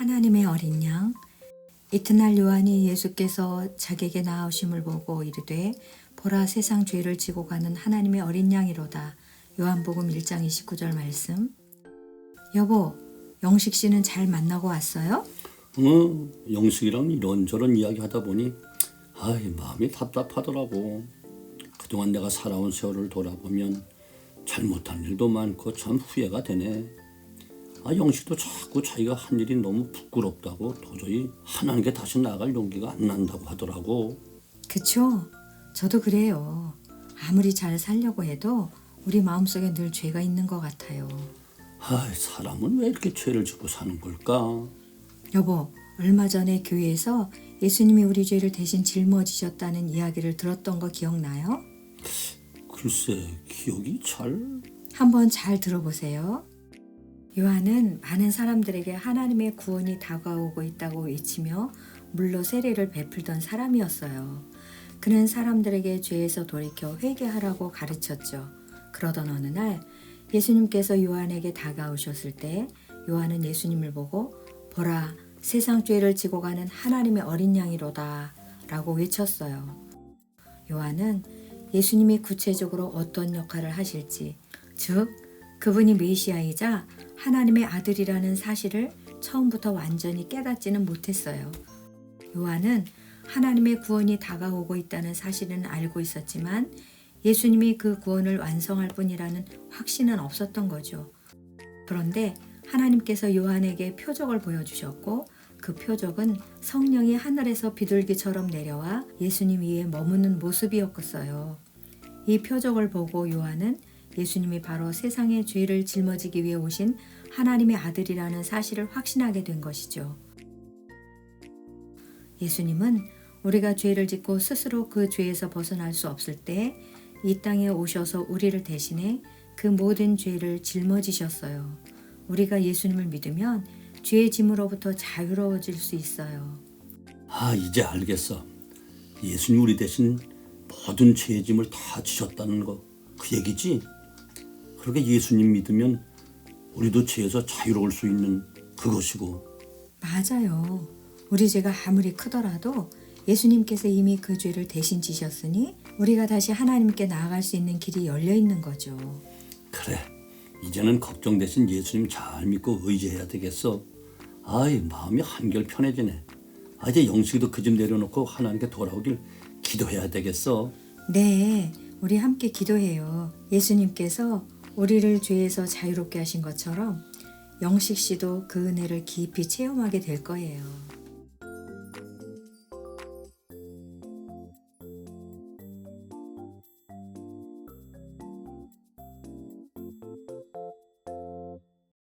하나님의 어린 양 이튿날 요한이 예수께서 자기에게 나오심을 보고 이르되 보라 세상 죄를 지고 가는 하나님의 어린 양이로다. 요한복음 1장 29절 말씀. 여보, 영식 씨는 잘 만나고 왔어요? 어, 영숙이랑 이런저런 이야기 하다 보니 아이 마음이 답답하더라고. 그동안 내가 살아온 세월을 돌아보면 잘못한 일도 많고 참 후회가 되네. 아 영식도 자꾸 자기가 한 일이 너무 부끄럽다고 도저히 하나님께 다시 나갈 용기가 안 난다고 하더라고. 그쵸? 저도 그래요. 아무리 잘 살려고 해도 우리 마음속에 늘 죄가 있는 것 같아요. 아 사람은 왜 이렇게 죄를 짓고 사는 걸까? 여보, 얼마 전에 교회에서 예수님이 우리 죄를 대신 짊어지셨다는 이야기를 들었던 거 기억나요? 글쎄 기억이 잘 한번 잘 들어보세요. 요한은 많은 사람들에게 하나님의 구원이 다가오고 있다고 외치며 물로 세례를 베풀던 사람이었어요. 그는 사람들에게 죄에서 돌이켜 회개하라고 가르쳤죠. 그러던 어느 날 예수님께서 요한에게 다가오셨을 때 요한은 예수님을 보고 보라 세상 죄를 지고 가는 하나님의 어린 양이로다 라고 외쳤어요. 요한은 예수님이 구체적으로 어떤 역할을 하실지, 즉, 그분이 메시아이자 하나님의 아들이라는 사실을 처음부터 완전히 깨닫지는 못했어요. 요한은 하나님의 구원이 다가오고 있다는 사실은 알고 있었지만 예수님이 그 구원을 완성할 뿐이라는 확신은 없었던 거죠. 그런데 하나님께서 요한에게 표적을 보여주셨고 그 표적은 성령이 하늘에서 비둘기처럼 내려와 예수님 위에 머무는 모습이었어요. 이 표적을 보고 요한은 예수님이 바로 세상의 죄를 짊어지기 위해 오신 하나님의 아들이라는 사실을 확신하게 된 것이죠. 예수님은 우리가 죄를 짓고 스스로 그 죄에서 벗어날 수 없을 때 이 땅에 오셔서 우리를 대신해 그 모든 죄를 짊어지셨어요. 우리가 예수님을 믿으면 죄의 짐으로부터 자유로워질 수 있어요. 아 이제 알겠어. 예수님 우리 대신 모든 죄의 짐을 다 지셨다는 거 그 얘기지? 그렇게 예수님 믿으면 우리도 죄에서 자유로울 수 있는 그것이고 맞아요. 우리 죄가 아무리 크더라도 예수님께서 이미 그 죄를 대신 지셨으니 우리가 다시 하나님께 나아갈 수 있는 길이 열려 있는 거죠. 그래 이제는 걱정 대신 예수님 잘 믿고 의지해야 되겠어. 아이 마음이 한결 편해지네. 아 이제 영식이도 그 집 내려놓고 하나님께 돌아오길 기도해야 되겠어. 네, 우리 함께 기도해요. 예수님께서 우리를 죄에서 자유롭게 하신 것처럼 영식 씨도 그 은혜를 깊이 체험하게 될 거예요.